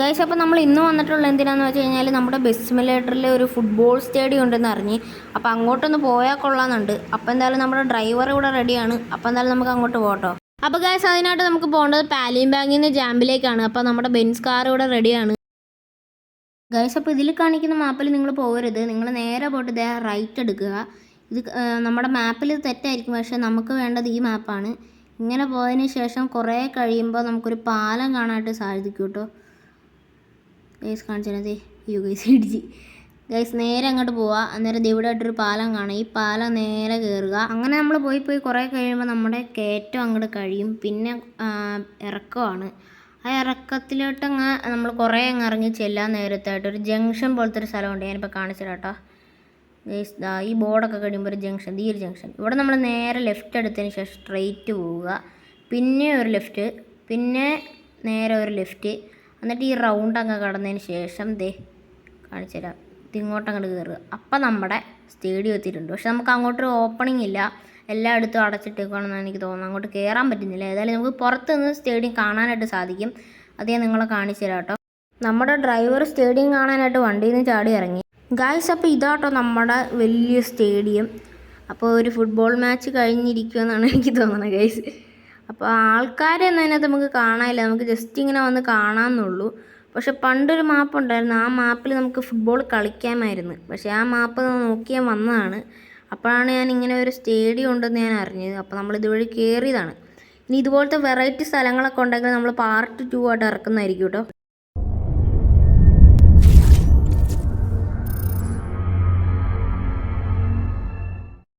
Guys അപ്പോൾ നമ്മൾ ഇന്ന് വന്നിട്ടുള്ള എന്തിനാന്ന് വെച്ച് കഴിഞ്ഞാൽ നമ്മുടെ ബസ് സിമുലേറ്ററിൽ ഒരു ഫുട്ബോൾ സ്റ്റേഡിയം ഉണ്ടെന്ന് അറിഞ്ഞ്. അപ്പോൾ അങ്ങോട്ടൊന്ന് പോയാൽ കൊള്ളാമെന്നുണ്ട് അപ്പോൾ എന്തായാലും നമ്മുടെ ഡ്രൈവർ ഇവിടെ റെഡിയാണ് അപ്പോൾ എന്തായാലും നമുക്ക് അങ്ങോട്ട് പോകട്ടോ. അപ്പോൾ ഗൈസ് അതിനായിട്ട് നമുക്ക് പോകേണ്ടത് പാലിയം ബാങ്കിൽ നിന്ന് ജാമ്പിലേക്കാണ് അപ്പോൾ നമ്മുടെ ബെൻസ് കാർ ഇവിടെ റെഡിയാണ് ഗൈസ് അപ്പോൾ ഇതിൽ കാണിക്കുന്ന മാപ്പിൽ നിങ്ങൾ പോകരുത്. നിങ്ങൾ നേരെ പോയിട്ട് ദേ റൈറ്റ് എടുക്കുക. ഇത് നമ്മുടെ മാപ്പിൽ തെറ്റായിരിക്കും. പക്ഷേ നമുക്ക് വേണ്ടത് ഈ മാപ്പാണ് ഇങ്ങനെ പോയതിന് ശേഷം കുറേ കഴിയുമ്പോൾ നമുക്കൊരു പാലം കാണാനായിട്ട് സാധിക്കും കേട്ടോ. ഗൈസ് കാണിച്ചത് യു ഗൈസ് ഇടിച്ച്. ഗൈസ് നേരെ അങ്ങോട്ട് പോവുക അന്നേരം ഇവിടെ ആയിട്ടൊരു പാലം കാണാം. ഈ പാലം നേരെ കയറുക അങ്ങനെ നമ്മൾ പോയി പോയി കുറേ കഴിയുമ്പോൾ നമ്മുടെ കയറ്റം അങ്ങോട്ട് കഴിയും. പിന്നെ ഇറക്കമാണ്. ആ ഇറക്കത്തിലോട്ട് അങ്ങ് നമ്മൾ കുറേ അങ്ങ് ഇറങ്ങി ചെല്ലാൻ നേരത്തായിട്ട് ഒരു ജംഗ്ഷൻ പോലത്തെ ഒരു സ്ഥലമുണ്ട്. ഞാനിപ്പോൾ കാണിച്ചു കേട്ടോ. ഗൈസ് ദാ ഈ ബോർഡൊക്കെ കഴിയുമ്പോൾ ഒരു ജംഗ്ഷൻ ഈ ഒരു ജംഗ്ഷൻ. ഇവിടെ നമ്മൾ നേരെ ലെഫ്റ്റ് എടുത്തതിന് ശേഷം സ്ട്രെയിറ്റ് പോവുക. പിന്നെ ഒരു ലെഫ്റ്റ് പിന്നെ നേരെ ഒരു ലെഫ്റ്റ്. എന്നിട്ട് ഈ റൗണ്ട് അങ്ങ് കടന്നതിന് ശേഷം ദേ കാണിച്ചു തരാം. ഇങ്ങോട്ട് അങ്ങോട്ട് കയറുക അപ്പം നമ്മുടെ സ്റ്റേഡിയം എത്തിയിട്ടുണ്ട്. പക്ഷെ നമുക്ക് അങ്ങോട്ട് ഓപ്പണിംഗ് ഇല്ല. എല്ലായിടത്തും അടച്ചിട്ടേക്കാണെന്നാണ് എനിക്ക് തോന്നുന്നത്. അങ്ങോട്ട് കയറാൻ പറ്റുന്നില്ല. ഏതായാലും നമുക്ക് പുറത്ത് നിന്ന് സ്റ്റേഡിയം കാണാനായിട്ട് സാധിക്കും. അത് ഞാൻ നിങ്ങളെ കാണിച്ചു തരാം കേട്ടോ. നമ്മുടെ ഡ്രൈവർ സ്റ്റേഡിയം കാണാനായിട്ട് വണ്ടിയിൽ നിന്ന് ചാടി ഇറങ്ങി. ഗായ്സ് അപ്പോൾ ഇതാട്ടോ നമ്മുടെ വലിയ സ്റ്റേഡിയം അപ്പോൾ ഒരു ഫുട്ബോൾ മാച്ച് കഴിഞ്ഞിരിക്കുമെന്നാണ് എനിക്ക് തോന്നുന്നത് ഗൈസ് അപ്പോൾ ആൾക്കാരെയൊന്നും അതിനകത്ത് നമുക്ക് കാണാനില്ല. നമുക്ക് ജസ്റ്റ് ഇങ്ങനെ വന്ന് കാണാമെന്നുള്ളൂ പക്ഷെ പണ്ടൊരു മാപ്പ് ഉണ്ടായിരുന്നു. ആ മാപ്പിൽ നമുക്ക് ഫുട്ബോൾ കളിക്കാമായിരുന്നു. പക്ഷേ ആ മാപ്പ് നോക്കി വന്നതാണ്. അപ്പോഴാണ് ഞാൻ ഇങ്ങനെ ഒരു സ്റ്റേഡിയം ഉണ്ടെന്ന് ഞാൻ അറിഞ്ഞത്. അപ്പോൾ നമ്മൾ ഇതുവഴി കയറിയതാണ് ഇനി ഇതുപോലത്തെ വെറൈറ്റി സ്ഥലങ്ങളൊക്കെ ഉണ്ടെങ്കിൽ നമ്മൾ പാർട്ട് ടു ആയിട്ട് ഇറക്കുന്നതായിരിക്കും കേട്ടോ.